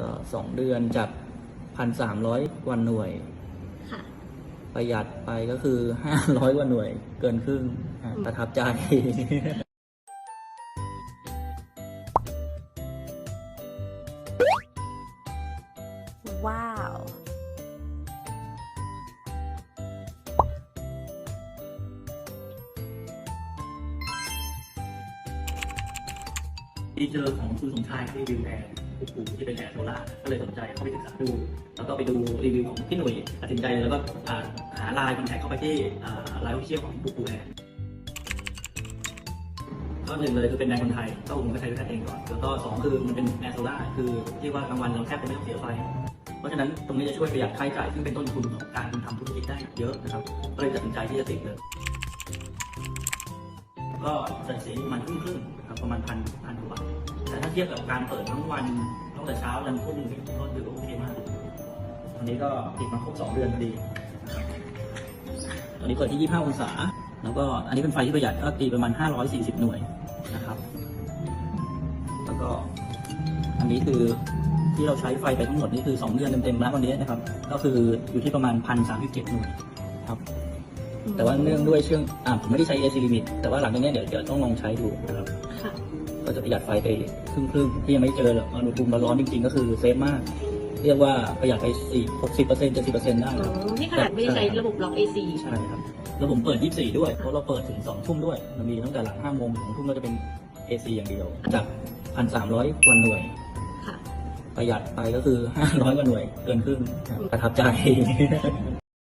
ก็สองเดือนจากพันสามร้อยวันหน่วย ค่ะ ประหยัดไปก็คือห้าร้อยกว่าหน่วยเกินครึ่งอะอืมประทับใจ ว้าว ที่เจอของคุณสมชายที่รีวิวแอร์ ผู้ปู่ที่เป็นแอร์โซล่าก็เลยสนใจเข้าไปศึกษาดู แล้วก็ไปดูรีวิวของพี่หนุ่ยตัดสินใจแล้วก็หาไลน์คอนแทคเข้าไปที่ไลน์วิเชียลของผู้ปู่แอร์ก็หนึ่งเลยคือเป็นแบรนด์คนไทยก็ผมก็ใช้ด้วยกันเองก่อนแล้วก็สองคือมันเป็นแอร์โซล่าคือที่ว่ากลางวันเราแทบจะไม่ต้องเสียไฟเพราะฉะนั้นตรงนี้จะช่วยประหยัดค่าใช้จ่ายซึ่งเป็นต้นทุนของการทำธุรกิจได้เยอะนะครับก็เลยตัดสินใจที่จะติดเลยก็จะเสียประมาณครึ่งครึ่งๆครับประมาณพันพันกว่าบาท เทียบกับการเปิดทั้งวันตั้งแต่เช้ายันทุ่มก็ถือว่าโอเคมากอันนี้ก็ติดมาครบสองเดือนพอดีตอนนี้เปิดที่ 25 องศา แล้วก็อันนี้เป็นไฟที่ประหยัดก็ตีประมาณ 540 หน่วยนะครับ แล้วก็อันนี้คือที่เราใช้ไฟไปทั้งหมดนี่คือ 2 เดือนเต็มๆแล้ววันนี้นะครับ ก็คืออยู่ที่ประมาณ 1,037 หน่วยครับ แต่ว่าเนื่องด้วยเชื่องอ่าผมไม่ได้ใช้ AC limit แต่ว่าหลังจากเนี้ยเดี๋ยวเดี๋ยวต้องลองใช้ดูนะครับ ค่ะ ก็จะประหยัดไฟไปครึ่งครึ่งๆที่ยังไม่เจอหรอกอุณหภูมิร้อนๆจริงๆ ก็คือเซฟมาก เรียกว่าประหยัดไปสี่หกสิบเปอร์เซ็นต์เจ็ดสิบเปอร์เซ็นต์ได้อ๋คอรับนี่ขนาดไม่ได้ใช้ระบบล็อก AC ใช่ครับ แล้วผมเปิด 24 ด้วย เพราะเราเปิดถึง 2 ทุ่มด้วย มันมีตั้งแต่หลัง5โมงถึง2ทุ่มก็จะเป็น AC อย่างเดียว จาก 1,300วันหน่วย ค่ะ ประหยัดไปก็คือ 500กว่าหน่วย เกินครึ่งครับประทับใจ